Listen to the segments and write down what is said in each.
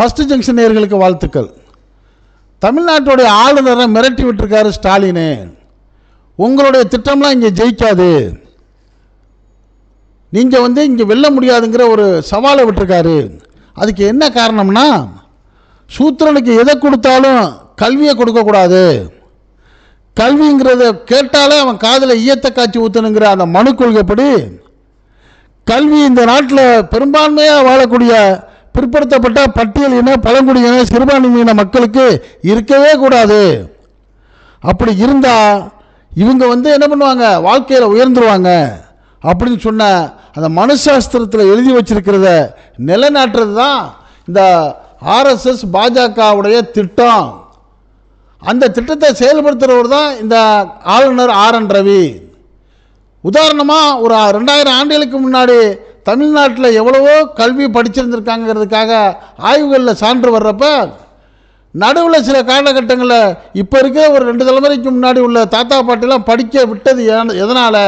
First junction நேர்களுக்கு வாழ்த்துக்கள். தமிழ்நாட்டுடைய ஆளுநரை மிரட்டி விட்டுருக்காரு ஸ்டாலினு. உங்களுடைய திட்டம்லாம் இங்கே ஜெயிக்காது. நீங்கள் வந்து இங்கே வெல்ல முடியாதுங்கிற ஒரு சவாலை விட்டுருக்காரு. அதுக்கு என்ன காரணம்னா சூத்திரனுக்கு எதை கொடுத்தாலும் கல்வியை கொடுக்கக்கூடாது கல்விங்கிறத கேட்டாலே அவன் காதில் ஈயத்த காட்சி ஊற்றணுங்கிற அந்த மனு கொள்கைப்படி கல்வி இந்த நாட்டில் பெரும்பான்மையாக வாழக்கூடிய பிற்படுத்தப்பட்ட பட்டியல் இன பழங்குடியின சிறுபான்மையின மக்களுக்கு இருக்கவே கூடாது. அப்படி இருந்தால் இவங்க வந்து என்ன பண்ணுவாங்க? வாழ்க்கையில் உயர்ந்துருவாங்க. அப்படின்னு சொன்ன அந்த மனுசாஸ்திரத்தில் எழுதி வச்சிருக்கிறத நிலைநாட்டுறது தான் இந்த ஆர்எஸ்எஸ் பாஜகவுடைய திட்டம். அந்த திட்டத்தை செயல்படுத்துகிறவர் தான் இந்த ஆளுநர் ஆர் என் ரவி. உதாரணமாக ஒரு ரெண்டாயிரம் ஆண்டுகளுக்கு முன்னாடி தமிழ்நாட்டில் எவ்வளவோ கல்வி படிச்சிருந்துருக்காங்கிறதுக்காக ஆய்வுகளில் சான்று வர்றப்ப நடுவில் சில காலகட்டங்களில் இப்போ இருக்கிற ஒரு ரெண்டு தலைமுறைக்கு முன்னாடி உள்ள தாத்தா பாட்டிலாம் படிக்க விட்டது எதனால்?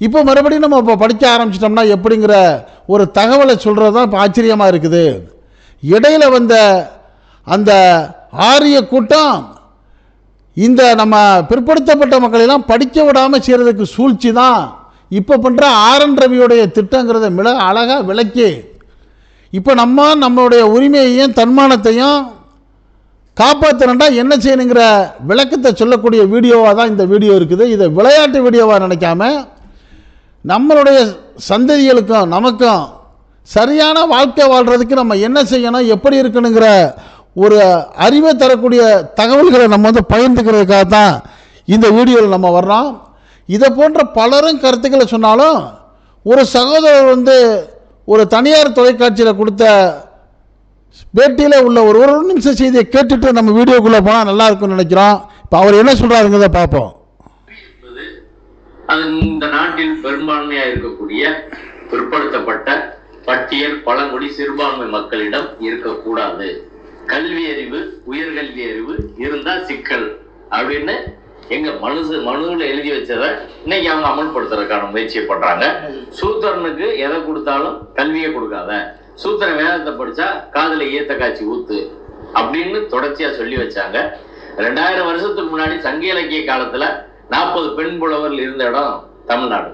இப்போ மறுபடியும் நம்ம இப்போ படிக்க ஆரம்பிச்சிட்டோம்னா எப்படிங்கிற ஒரு தகவலை சொல்கிறது தான் இப்போ ஆச்சரியமாக இருக்குது. இடையில் வந்த அந்த ஆரிய கூட்டம் இந்த நம்ம பிற்படுத்தப்பட்ட மக்களெல்லாம் படிக்க விடாமல் செய்கிறதுக்கு சூழ்ச்சி தான் இப்போ பண்ணுற ஆர்என் ரவியுடைய திட்டங்கிறத மிக அழகாக விளக்கி இப்போ நம்ம நம்மளுடைய உரிமையையும் தன்மானத்தையும் காப்பாற்றணுண்டா என்ன செய்யணுங்கிற விளக்கத்தை சொல்லக்கூடிய வீடியோவாக தான் இந்த வீடியோ இருக்குது. இதை விளையாட்டு வீடியோவாக நினைக்காம நம்மளுடைய சந்ததிகளுக்கும் நமக்கும் சரியான வாழ்க்கை வாழ்கிறதுக்கு நம்ம என்ன செய்யணும் எப்படி இருக்கணுங்கிற ஒரு அறிவை தரக்கூடிய தகவல்களை நம்ம வந்து பகிர்ந்துக்கிறதுக்காக தான் இந்த வீடியோவில் நம்ம வர்றோம். இதை போன்ற பலரும் கருத்துக்களை சொன்னாலும் ஒரு சகோதரர் வந்து ஒரு தனியார் தொலைக்காட்சியில் கொடுத்த பேட்டியில் உள்ள ஒரு ஒரு நிமிஷம் செய்தியை கேட்டுட்டு நம்ம வீடியோக்குள்ளே போனால் நல்லா இருக்கும்னு நினைக்கிறோம். இப்போ அவர் என்ன சொல்கிறாருங்கிறத பார்ப்போம். அது இந்த நாட்டில் பெரும்பான்மையாக இருக்கக்கூடிய பிற்படுத்தப்பட்ட பட்டியல் பழங்குடி சிறுபான்மை மக்களிடம் இருக்கக்கூடாது. கல்வி அறிவு உயர்கல்வி அறிவு இருந்தால் சிக்கல் அப்படின்னு எங்க மனசு மனுவில் எழுதி வச்சதை இன்னைக்கு அவங்க அமல்படுத்துறதுக்கான முயற்சியை பண்றாங்க. சூத்திரனுக்கு எதை கொடுத்தாலும் கல்வியை கொடுக்காத. சூத்திரன் வேதத்தை படிச்சா காதுல ஈத்த காய்ச்சி ஊத்து அப்படின்னு தொடர்ச்சியா சொல்லி வச்சாங்க. ரெண்டாயிரம் வருஷத்துக்கு முன்னாடி சங்க இலக்கிய காலத்துல நாற்பது பெண் புலவர்கள் இருந்த இடம் தமிழ்நாடு.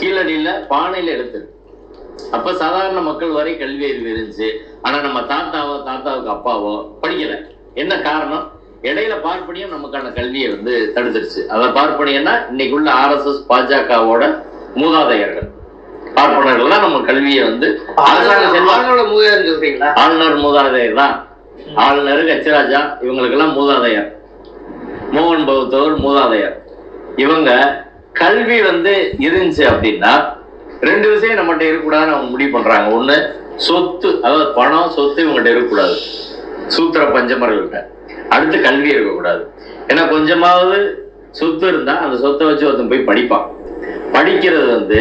கீழடியில பானையில எடுத்து அப்ப சாதாரண மக்கள் வரை கல்வி அறிவு இருந்துச்சு. ஆனா நம்ம தாத்தாவோ தாத்தாவுக்கு அப்பாவோ படிக்கல. என்ன காரணம்? இடையில பார்ப்பனியம் நமக்கான கல்வியை வந்து தடுத்துருச்சு. அதை பார்ப்பனியம்னா இன்னைக்கு உள்ள ஆர்எஸ்எஸ் பாஜகவோட மூதாதையர்கள். பார்ப்பனர்கள் தான் நம்ம கல்வியை வந்து ஆளுநர் மூதாதையர் தான். ஆளுநர் கச்சிராஜா இவங்களுக்கெல்லாம் மூதாதையர். மோகன் பகவத்தவர் மூதாதையர். இவங்க கல்வி வந்து இருந்துச்சு அப்படின்னா ரெண்டு விஷயம் நம்மகிட்ட இருக்கக்கூடாதுன்னு அவங்க முடிவு பண்றாங்க. ஒண்ணு சொத்து. அதாவது பணம் சொத்து இவங்ககிட்ட இருக்கக்கூடாது. சூத்திர பஞ்சமர்கள்ட்ட. அடுத்து கல்வி இருக்கக்கூடாது. ஏன்னா கொஞ்சமாவது சொத்து இருந்தா அந்த சொத்தை வச்சு ஒருத்தன் போய் படிப்பான். படிக்கிறது வந்து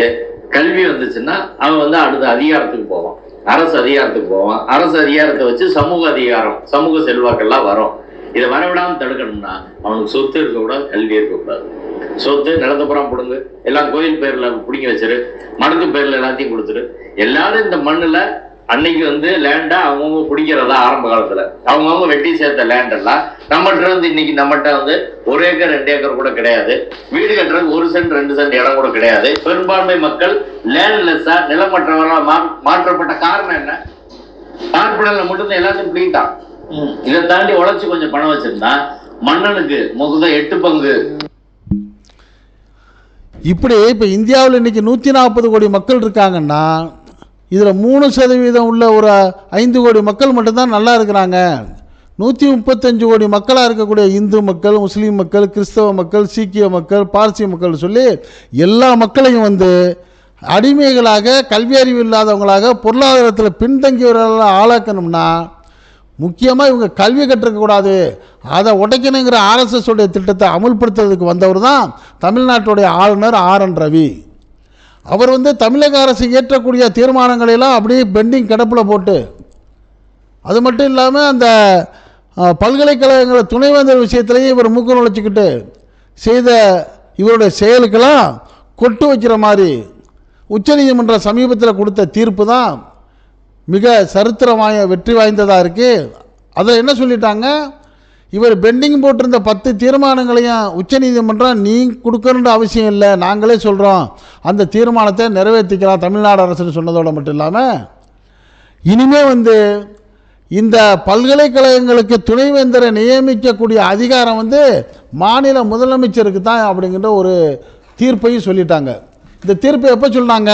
கல்வி வந்துச்சுன்னா அவன் வந்து அடுத்த அதிகாரத்துக்கு போவான். அரசு அதிகாரத்துக்கு போவான். அரசு அதிகாரத்தை வச்சு சமூக அதிகாரம் சமூக செல்வாக்கெல்லாம் வரும். இதை வரவிடாம தடுக்கணும்னா அவனுக்கு சொத்து இருக்கக்கூடாது கல்வி இருக்கக்கூடாது. சொத்து நிலத்தப்புறம் பிடுங்க. எல்லாம் கோயில் பேர்ல பிடிங்கி வச்சிரு. மடத்து பேர்ல எல்லாத்தையும் கொடுத்துரு. எல்லாரும் இந்த மண்ணுல அன்னைக்கு வந்து லேண்டா அவங்கவுங்க பிடிக்கிறதா ஆரம்ப காலத்துல. அவங்கவுங்க வெட்டி சேர்த்த லேண்ட் எல்லாம் நம்மகிட்ட வந்து இன்னைக்கு நம்மகிட்ட வந்து ஒரு ஏக்கர் ரெண்டு ஏக்கர் கூட கிடையாது. வீடு கட்டுறதுக்கு ஒரு சென்ட் ரெண்டு சென்ட் இடம் கூட கிடையாது. பெரும்பான்மை மக்கள் லேண்ட்லெஸ்ஸா நிலமற்றவர்களா மா- மாற்றப்பட்ட காரணம் என்ன? பார்ப்பனர்ல மட்டும்தான் எல்லாத்தையும் பிடிக்கிட்டான். இதை தாண்டி உழைச்சு கொஞ்சம் பணம் வச்சிருந்தா மன்னனுக்கு முகுத எட்டு பங்கு. இப்படி இப்போ இந்தியாவில் இன்றைக்கி நூற்றி நாற்பது கோடி மக்கள் இருக்காங்கன்னா இதில் மூணு சதவீதம் உள்ள ஒரு ஐந்து கோடி மக்கள் மட்டும்தான் நல்லா இருக்கிறாங்க. நூற்றி முப்பத்தஞ்சு கோடி மக்களாக இருக்கக்கூடிய இந்து மக்கள் முஸ்லீம் மக்கள் கிறிஸ்தவ மக்கள் சீக்கிய மக்கள் பார்சி மக்கள் சொல்லி எல்லா மக்களையும் வந்து அடிமைகளாக கல்வி அறிவு இல்லாதவங்களாக பொருளாதாரத்தில் பின்தங்கியவர்களாக ஆளாக்கணும்னா முக்கியமாக இவங்க கல்வி கற்றுக்கக்கூடாது அதை உடைக்கணுங்கிற ஆர்எஸ்எஸ் உடைய திட்டத்தை அமுல்படுத்துறதுக்கு வந்தவர் தான் தமிழ்நாட்டுடைய ஆளுநர் ஆர் என் ரவி. அவர் வந்து தமிழக அரசு இயற்றக்கூடிய தீர்மானங்களை எல்லாம் அப்படியே பெண்டிங் கிடப்பில் போட்டு அது மட்டும் இல்லாமல் அந்த அஹ், துணைவேந்தர் விஷயத்திலையும் இவர் மூக்கு நுழைச்சிக்கிட்டு செய்த இவருடைய செயலுக்கெல்லாம் கொட்டு வைக்கிற மாதிரி உச்சநீதிமன்றம் சமீபத்தில் கொடுத்த தீர்ப்பு தான் மிக சரித்திர வாய வெற்றி வாய்ந்ததாக இருக்குது அதில் என்ன சொல்லிட்டாங்க? இவர் பெண்டிங் போட்டிருந்த பத்து தீர்மானங்களையும் உச்சநீதிமன்றம் நீ கொடுக்கணுன்ற அவசியம் இல்லை நாங்களே சொல்கிறோம் அந்த தீர்மானத்தை நிறைவேற்றிக்கலாம் தமிழ்நாடு அரசுன்னு சொன்னதோடு மட்டும் இல்லாமல் இனிமே வந்து இந்த பல்கலைக்கழகங்களுக்கு துணைவேந்தரை நியமிக்கக்கூடிய அதிகாரம் வந்து மாநில முதலமைச்சருக்கு தான் அப்படிங்கிற ஒரு தீர்ப்பையும் சொல்லிட்டாங்க. இந்த தீர்ப்பு எப்போ சொன்னாங்க?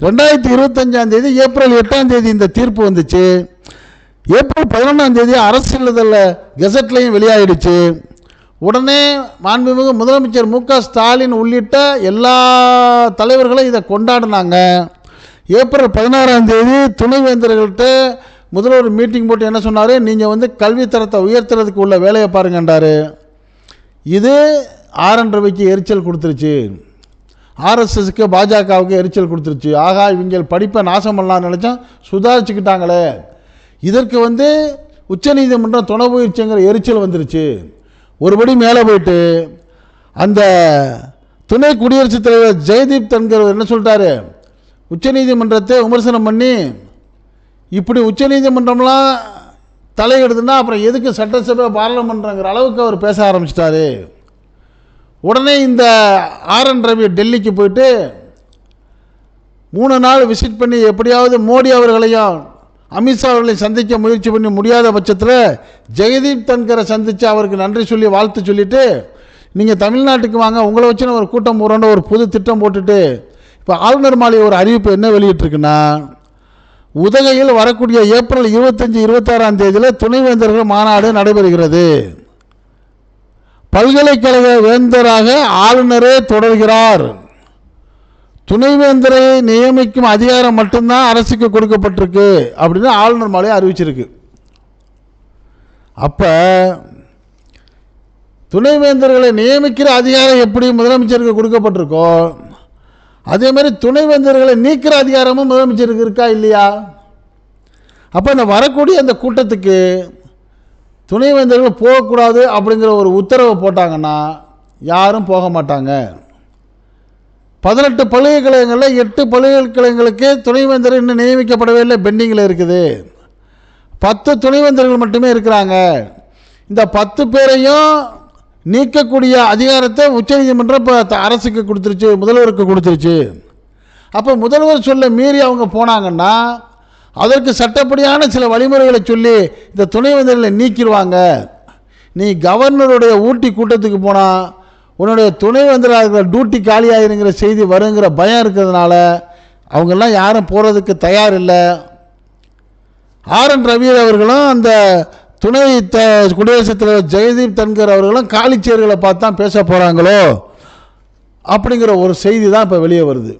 ரெண்டாயிரத்தி இருபத்தஞ்சாம் தேதி ஏப்ரல் எட்டாம் தேதி இந்த தீர்ப்பு வந்துச்சு. ஏப்ரல் பதினொன்றாம் தேதி அரசியலில் கெசட்லையும் வெளியாகிடுச்சு உடனே மாண்புமிகு முதலமைச்சர் மு க ஸ்டாலின் உள்ளிட்ட எல்லா தலைவர்களும் இதை கொண்டாடினாங்க. ஏப்ரல் பதினாறாம் தேதி துணைவேந்தர்கள்ட்ட முதல்வர் மீட்டிங் போட்டு என்ன சொன்னார்? நீங்கள் வந்து கல்வித்தரத்தை உயர்த்துறதுக்கு உள்ள வேலையை பாருங்கன்றாரு. இது ஆர்என் ரவிக்கு எரிச்சல் கொடுத்துருச்சு. ஆர்எஸ்எஸ்க்கு பாஜகவுக்கு எரிச்சல் கொடுத்துருச்சு. ஆகா இவங்க படிப்பை நாசம் பண்ணலாம்னு நினச்சா சுதாரிச்சுக்கிட்டாங்களே. இதற்கு வந்து உச்சநீதிமன்றம் துணை முயற்சிங்கிற எரிச்சல் வந்துருச்சு. ஒருபடி மேலே போயிட்டு அந்த துணை குடியரசுத் தலைவர் ஜெயதீப் தன்கர் என்ன சொல்லிட்டாரு? உச்சநீதிமன்றத்தை விமர்சனம் பண்ணி இப்படி உச்சநீதிமன்றம்லாம் தலையிடுதுன்னா அப்புறம் எதுக்கு சட்டசபை பாராளுமன்றங்கிற அளவுக்கு அவர் பேச ஆரம்பிச்சிட்டாரு. உடனே இந்த ஆர்என் ரவி டெல்லிக்கு போயிட்டு மூணு நாள் விசிட் பண்ணி எப்படியாவது மோடி அவர்களையும் அமித்ஷா அவர்களை சந்திக்க முயற்சி பண்ணி முடியாத பட்சத்தில் ஜெகதீப் தன்கரை சந்தித்து அவருக்கு நன்றி சொல்லி வாழ்த்து சொல்லிவிட்டு நீங்கள் தமிழ்நாட்டுக்கு வாங்க உங்களை வச்சு ஒரு கூட்டம் போகிறோன்னு ஒரு புது திட்டம் போட்டுட்டு இப்போ ஆளுநர் மாளிகை ஒரு அறிவிப்பு என்ன வெளியிட்டிருக்குன்னா உதகையில் வரக்கூடிய ஏப்ரல் இருபத்தஞ்சி இருபத்தாறாம் தேதியில் துணைவேந்தர்கள் மாநாடு நடைபெறுகிறது. பல்கலைக்கழக வேந்தராக ஆளுநரே தொடர்கிறார். துணைவேந்தரை நியமிக்கும் அதிகாரம் மட்டும்தான் அரசுக்கு கொடுக்கப்பட்டிருக்கு அப்படின்னு ஆளுநர் மாலையை அறிவிச்சிருக்கு. அப்போ துணைவேந்தர்களை நியமிக்கிற அதிகாரம் எப்படி முதலமைச்சருக்கு கொடுக்கப்பட்டிருக்கோ அதே மாதிரி துணைவேந்தர்களை நீக்கிற அதிகாரமும் முதலமைச்சருக்கு இருக்கா இல்லையா? அப்போ இந்த வரக்கூடிய அந்த கூட்டத்துக்கு துணைவேந்தர்கள் போகக்கூடாது அப்படிங்கிற ஒரு உத்தரவை போட்டாங்கன்னா யாரும் போக மாட்டாங்க. பதினெட்டு பல்கலைக்கழகங்களில் எட்டு பல்கலைக்கழகங்களுக்கு துணைவேந்தர் இன்னும் நியமிக்கப்படவே இல்லை பெண்டிங்கில் இருக்குது. பத்து துணைவேந்தர்கள் மட்டுமே இருக்கிறாங்க. இந்த பத்து பேரையும் நீக்கக்கூடிய அதிகாரத்தை உச்சநீதிமன்றம் இப்போ த- அரசுக்கு கொடுத்துருச்சு முதல்வருக்கு கொடுத்துருச்சு. அப்போ முதல்வர் சொல்ல மீறி அவங்க போனாங்கன்னா அதற்கு சட்டப்படியான சில வழிமுறைகளை சொல்லி இந்த துணைவேந்தர்களை நீக்கிடுவாங்க. நீ கவர்னருடைய ஊட்டி கூட்டத்துக்கு போனால் உன்னுடைய துணை இருக்கிற டியூட்டி காலியாயிருங்கிற செய்தி வருங்கிற பயம் இருக்கிறதுனால அவங்கெல்லாம் யாரும் போகிறதுக்கு தயார் இல்லை ஆர் என் ரவி அவர்களும் அந்த துணை த குடியரசுத் தலைவர் ஜெயதீப் தன்கர் அவர்களும் காலிச்சேர்களை பார்த்து தான் பேச போகிறாங்களோ அப்படிங்கிற ஒரு செய்தி தான் இப்போ வெளியே வருது.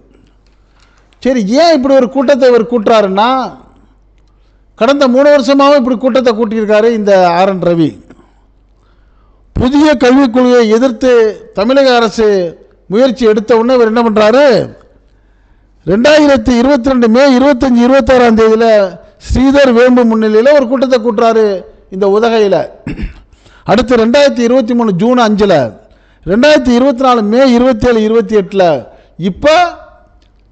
சரி ஏன் இப்படி ஒரு கூட்டத்தை இவர் கூட்டுறாருன்னா கடந்த மூணு வருஷமாகவும் இப்படி கூட்டத்தை கூட்டியிருக்காரு இந்த ஆர் என் ரவி. புதிய கல்விக் கொள்கையை எதிர்த்து தமிழக அரசு முயற்சி எடுத்த உடனே இவர் என்ன பண்ணுறாரு ரெண்டாயிரத்தி இருபத்தி ரெண்டு மே இருபத்தஞ்சி இருபத்தாறாம் தேதியில் ஸ்ரீதர் வேம்பு முன்னிலையில் ஒரு கூட்டத்தை கூட்டுறாரு இந்த உதகையில். அடுத்து ரெண்டாயிரத்தி இருபத்தி மூணு ஜூன் அஞ்சில் ரெண்டாயிரத்தி இருபத்தி நாலு மே இருபத்தி ஏழு இருபத்தி எட்டில் இப்போ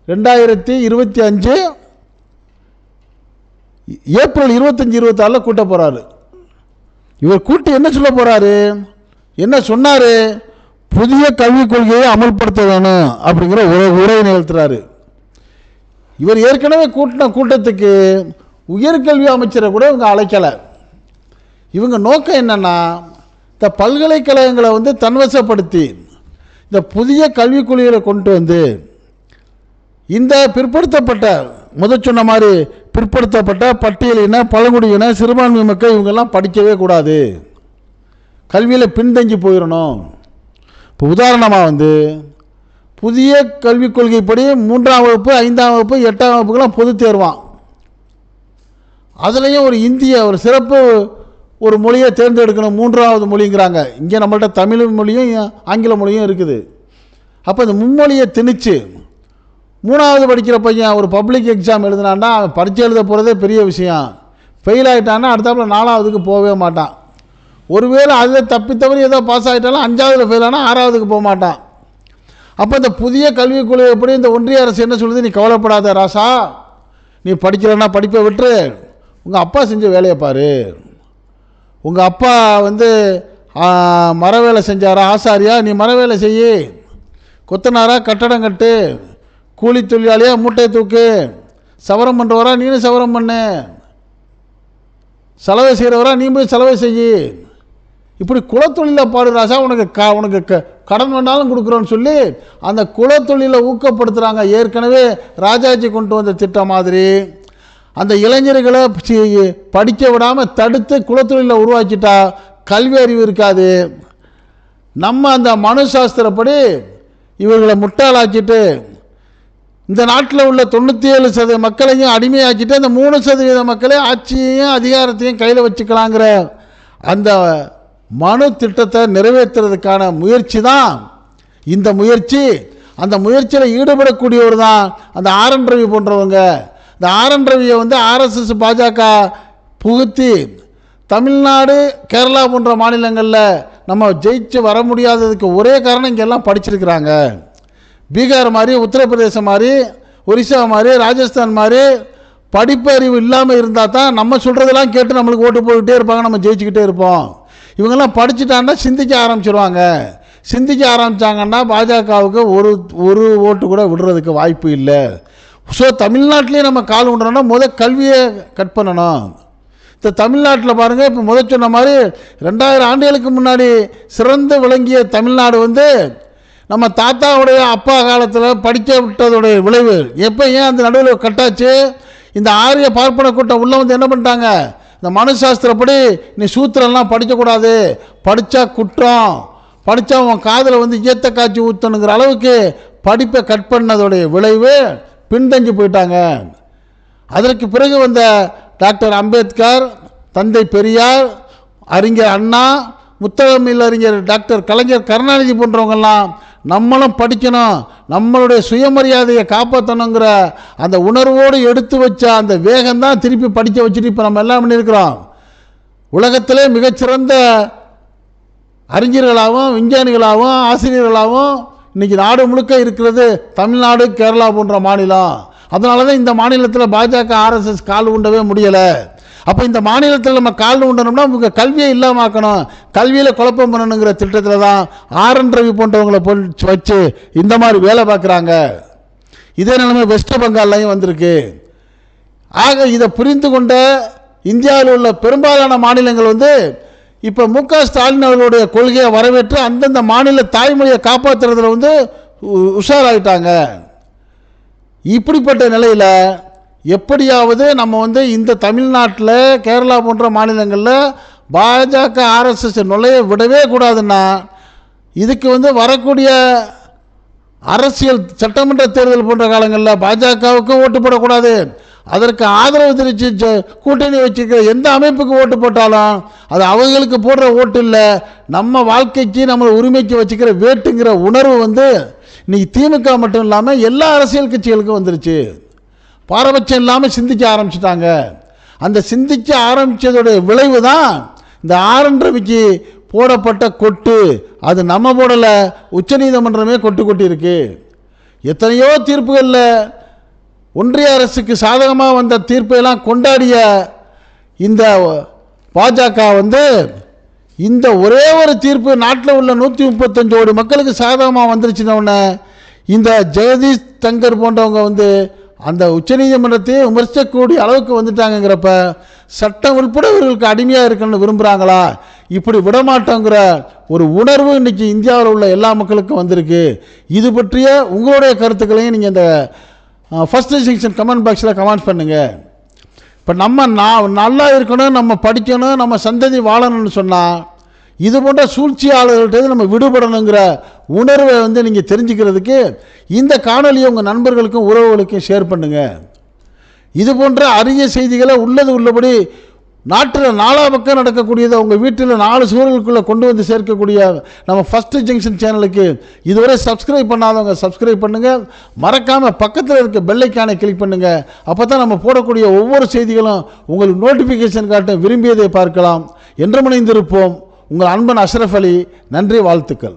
ரெண்டாயிரத்தி இருபத்தி அஞ்சு ஏப்ரல் இருபத்தஞ்சி இருபத்தாறில் கூட்ட போகிறாரு இவர் கூட்டி என்ன சொல்ல போகிறாரு என்ன சொன்னார்? புதிய கல்விக் கொள்கையை அமல்படுத்த வேணும் அப்படிங்கிற உரை உரை நிகழ்த்துறாரு. இவர் ஏற்கனவே கூட்டின கூட்டத்துக்கு உயர்கல்வி அமைச்சரை கூட இவங்க அழைக்கலை. இவங்க நோக்கம் என்னென்னா இந்த பல்கலைக்கழகங்களை வந்து தன்வசப்படுத்தி இந்த புதிய கல்விக் கொள்கைகளை கொண்டு வந்து இந்த பிற்படுத்தப்பட்ட முத சொன்ன மாதிரி பிற்படுத்தப்பட்ட பட்டியலின பழங்குடியின சிறுபான்மை மக்கள் இவங்கெல்லாம் படிக்கவே கூடாது. கல்வியில் பின்தங்கி போயிடணும் இப்போ உதாரணமாக வந்து புதிய கல்விக் கொள்கைப்படி மூன்றாம் வகுப்பு ஐந்தாம் வகுப்பு எட்டாம் வகுப்புக்கெல்லாம் பொது தேர்வான் அதுலேயும் ஒரு இந்திய ஒரு சிறப்பு ஒரு மொழியை தேர்ந்தெடுக்கணும் மூன்றாவது மொழிங்கிறாங்க. இங்கே நம்மள்ட்ட தமிழ் மொழியும் ஆங்கில மொழியும் இருக்குது. அப்போ இந்த மும்மொழியை திணிச்சு மூணாவது படிக்கிற பையன் ஒரு பப்ளிக் எக்ஸாம் எழுதினான்னா அவன் பரீட்சை எழுத போகிறதே பெரிய விஷயம். ஃபெயில் ஆகிட்டான்னா அடுத்தாப்புல நாலாவதுக்கு போகவே மாட்டான். ஒருவேளை அதில் தப்பி ஏதோ பாஸ் ஆகிட்டாலும் அஞ்சாவதில் ஃபெயில் ஆனால் ஆறாவதுக்கு போக மாட்டான். அப்போ இந்த புதிய கல்விக் கொள்கை எப்படி இந்த ஒன்றிய அரசு என்ன சொல்லுது? நீ கவலைப்படாத ராசா. நீ படிக்கலன்னா படிப்பை விட்டுரு. உங்கள் அப்பா செஞ்ச வேலையை பாரு. உங்கள் அப்பா வந்து மர வேலை செஞ்சாரா? ஆசாரியா? நீ மர வேலை செய்யி. கொத்தனாரா? கட்டடம் கட்டு. கூலி தொழிலாளியாக மூட்டை தூக்கு. சவரம் பண்ணுறவரா நீனும் சவரம் பண்ணு. செலவை செய்கிறவரா நீ போய் செலவை செய்யி. இப்படி குலத்தொழிலை பாடுறாசா உனக்கு க உனக்கு க கடன் வேணாலும் கொடுக்குறோன்னு சொல்லி அந்த குலத்தொழிலை ஊக்கப்படுத்துகிறாங்க ஏற்கனவே ராஜாஜி கொண்டு வந்த திட்டம் மாதிரி. அந்த இளைஞர்களை படிக்க விடாமல் தடுத்து குலத்தொழிலை உருவாக்கிட்டா கல்வி அறிவு இருக்காது. நம்ம அந்த மனு சாஸ்திரப்படி இவர்களை முட்டாளாக்கிட்டு இந்த நாட்டில் உள்ள தொண்ணூற்றி ஏழு சதவீத மக்களையும் அடிமையாக்கிட்டு அந்த மூணு சதவீத மக்களே ஆட்சியையும் அதிகாரத்தையும் கையில் வச்சுக்கலாங்கிற அந்த மனு திட்டத்தை நிறைவேற்றுறதுக்கான முயற்சி தான் இந்த முயற்சி அந்த முயற்சியில் ஈடுபடக்கூடியவர் தான் அந்த ஆர்என் ரவி போன்றவங்க. இந்த ஆர்என் ரவியை வந்து ஆர்எஸ்எஸ் பாஜக புகுத்தி தமிழ்நாடு கேரளா போன்ற மாநிலங்களில் நம்ம ஜெயிச்சு வர முடியாததுக்கு ஒரே காரணம் இங்கெல்லாம் படிச்சிருக்கிறாங்க. பீகார் மாதிரி உத்தரப்பிரதேசம் மாதிரி ஒரிசா மாதிரி ராஜஸ்தான் மாதிரி படிப்பறிவு இல்லாமல் இருந்தால் தான் நம்ம சொல்கிறதெல்லாம் கேட்டு நம்மளுக்கு ஓட்டு போட்டுக்கிட்டே இருப்பாங்க நம்ம ஜெயிச்சுக்கிட்டே இருப்போம். இவங்கெல்லாம் படிச்சுட்டாங்கன்னா சிந்திக்க ஆரம்பிச்சிருவாங்க. சிந்திக்க ஆரம்பித்தாங்கன்னா பாஜகவுக்கு ஒரு ஒரு ஓட்டு கூட விடுறதுக்கு வாய்ப்பு இல்லை. ஸோ தமிழ்நாட்டிலேயே நம்ம கால் விடுறோன்னா முத கல்வியை கட் பண்ணணும். இந்த தமிழ்நாட்டில் பாருங்கள் இப்போ முத சொன்ன மாதிரி ரெண்டாயிரம் ஆண்டுகளுக்கு முன்னாடி சிறந்து விளங்கிய தமிழ்நாடு வந்து நம்ம தாத்தாவுடைய அப்பா காலத்தில் படிக்க விட்டதுடைய விளைவு. எப்போ ஏன் அந்த நடுவில் கட்டாச்சு? இந்த ஆரிய பார்ப்பன கூட்டம் உள்ளே வந்து என்ன பண்ணிட்டாங்க? இந்த மனுசாஸ்திரப்படி நீ சூத்திரம்லாம் படிக்கக்கூடாது. படித்தா குற்றம். படித்தா உன் காதில் வந்து ஈத்த காய்ச்சி ஊற்றணுங்கிற அளவுக்கு படிப்பை கட் பண்ணதோடைய விளைவு பின்தங்கி போயிட்டாங்க. அதற்கு பிறகு வந்த டாக்டர் அம்பேத்கர் தந்தை பெரியார் அறிஞர் அண்ணா முத்தகமில் அறிஞர் டாக்டர் கலைஞர் கருணாநிதி போன்றவங்கெல்லாம் நம்மளும் படிக்கணும். நம்மளுடைய சுயமரியாதையை காப்பாற்றணுங்கிற அந்த உணர்வோடு எடுத்து வச்ச அந்த வேகம்தான் திருப்பி படிக்க வச்சுட்டு இப்போ நம்ம எல்லாம் பண்ணியிருக்கிறோம் உலகத்திலே மிகச்சிறந்த அறிஞர்களாகவும் விஞ்ஞானிகளாகவும் ஆசிரியர்களாகவும் இன்றைக்கி நாடு முழுக்க இருக்கிறது தமிழ்நாடு கேரளா போன்ற மாநிலம். அதனால தான் இந்த மாநிலத்தில் பாஜக ஆர்எஸ்எஸ் கால் உண்டவே முடியலை. அப்போ இந்த மாநிலத்தில் நம்ம கால் உண்டணும்னா உங்க கல்வியை இல்லாமாக்கணும் கல்வியில் குழப்பம் பண்ணணுங்கிற திட்டத்தில் தான் ஆர்என் ரவி போன்றவங்களை பொல் வச்சு இந்த மாதிரி வேலை பார்க்குறாங்க. இதே நிலைமை வெஸ்ட் பெங்கால்லையும் வந்திருக்கு. ஆக இதை புரிந்து கொண்ட இந்தியாவில் உள்ள பெரும்பாலான மாநிலங்கள் வந்து இப்போ மு க ஸ்டாலின் அவர்களுடைய கொள்கையை வரவேற்று அந்தந்த மாநில தாய்மொழியை காப்பாற்றுறதுல வந்து உஷாராகிட்டாங்க உஷாராயிட்டாங்க. இப்படிப்பட்ட நிலையில் எப்படியாவது நம்ம வந்து இந்த தமிழ்நாட்டில் கேரளா போன்ற மாநிலங்களில் பாஜக ஆர்எஸ்எஸ் நுழைய விடவே கூடாதுன்னா இதுக்கு வந்து வரக்கூடிய அரசியல் சட்டமன்ற தேர்தல் போன்ற காலங்களில் பாஜகவுக்கு ஓட்டு போடக்கூடாது. அதற்கு ஆதரவு தெரிவித்து கூட்டணி வச்சுக்கிற எந்த அமைப்புக்கு ஓட்டு போட்டாலும் அது அவங்களுக்கு போடுற ஓட்டு இல்லை. நம்ம வாழ்க்கைக்கு நம்ம உரிமைக்கு வச்சுக்கிற வேட்டுங்கிற உணர்வு வந்து இன்னைக்கு திமுக மட்டும் இல்லாமல் எல்லா அரசியல் கட்சிகளுக்கும் வந்துருச்சு. பாரபட்சம் இல்லாமல் சிந்திக்க ஆரம்பிச்சிட்டாங்க. அந்த சிந்திக்க ஆரம்பித்ததோடைய விளைவு தான் இந்த ஆரன் ரவிக்கு போடப்பட்ட கொட்டு. அது நம்ம போடலை உச்சநீதிமன்றமே கொட்டு கொட்டி இருக்கு எத்தனையோ தீர்ப்புகளில் ஒன்றிய அரசுக்கு சாதகமாக வந்த தீர்ப்பையெல்லாம் கொண்டாடிய இந்த பாஜக வந்து இந்த ஒரே ஒரு தீர்ப்பு நாட்டில் உள்ள நூற்றி முப்பத்தஞ்சு கோடி மக்களுக்கு சாதகமாக வந்துருச்சுன்னொன்னே இந்த ஜெகதீஷ் தங்கர் போன்றவங்க வந்து அந்த உச்சநீதிமன்றத்தையே விமர்சிக்கக்கூடிய அளவுக்கு வந்துட்டாங்கங்கிறப்ப சட்டம் உள்பட இவர்களுக்கு அடிமையாக இருக்கணும்னு விரும்புகிறாங்களா இப்படி விடமாட்டோங்கிற ஒரு உணர்வு இன்னைக்கு இந்தியாவில் உள்ள எல்லா மக்களுக்கும் வந்திருக்கு. இது பற்றிய உங்களுடைய கருத்துக்களையும் நீங்கள் இந்த ஃபஸ்ட்டு செக்ஷன் கமெண்ட் பாக்ஸில் கமெண்ட் பண்ணுங்கள் இப்போ நம்ம நான் நல்லா இருக்கணும் நம்ம படிக்கணும் நம்ம சந்ததி வாழணும்னு சொன்னால் இது போன்ற சூழ்ச்சியாளர்கள்ட்ட நம்ம விடுபடணுங்கிற உணர்வை வந்து நீங்கள் தெரிஞ்சுக்கிறதுக்கு இந்த காணொலியை உங்கள் நண்பர்களுக்கும் உறவுகளுக்கும் ஷேர் பண்ணுங்கள் இது போன்ற அரிய செய்திகளை உள்ளது உள்ளபடி நாட்டில் நாலா பக்கம் நடக்கக்கூடியதை உங்கள் வீட்டில் நாலு சூழலுக்குள்ளே கொண்டு வந்து சேர்க்கக்கூடிய நம்ம ஃபஸ்ட்டு ஜங்ஷன் சேனலுக்கு இதுவரை சப்ஸ்கிரைப் பண்ணாதவங்க சப்ஸ்கிரைப் பண்ணுங்கள் மறக்காமல் பக்கத்தில் இருக்க பெல்லைக்கானை கிளிக் பண்ணுங்கள் அப்போ தான் நம்ம போடக்கூடிய ஒவ்வொரு செய்திகளும் உங்களுக்கு நோட்டிஃபிகேஷன் காட்ட விரும்பியதை பார்க்கலாம். என்று முனைந்திருப்போம் உங்கள் அன்பன் அஷ்ரஃப் அலி நன்றி வாழ்த்துக்கள்.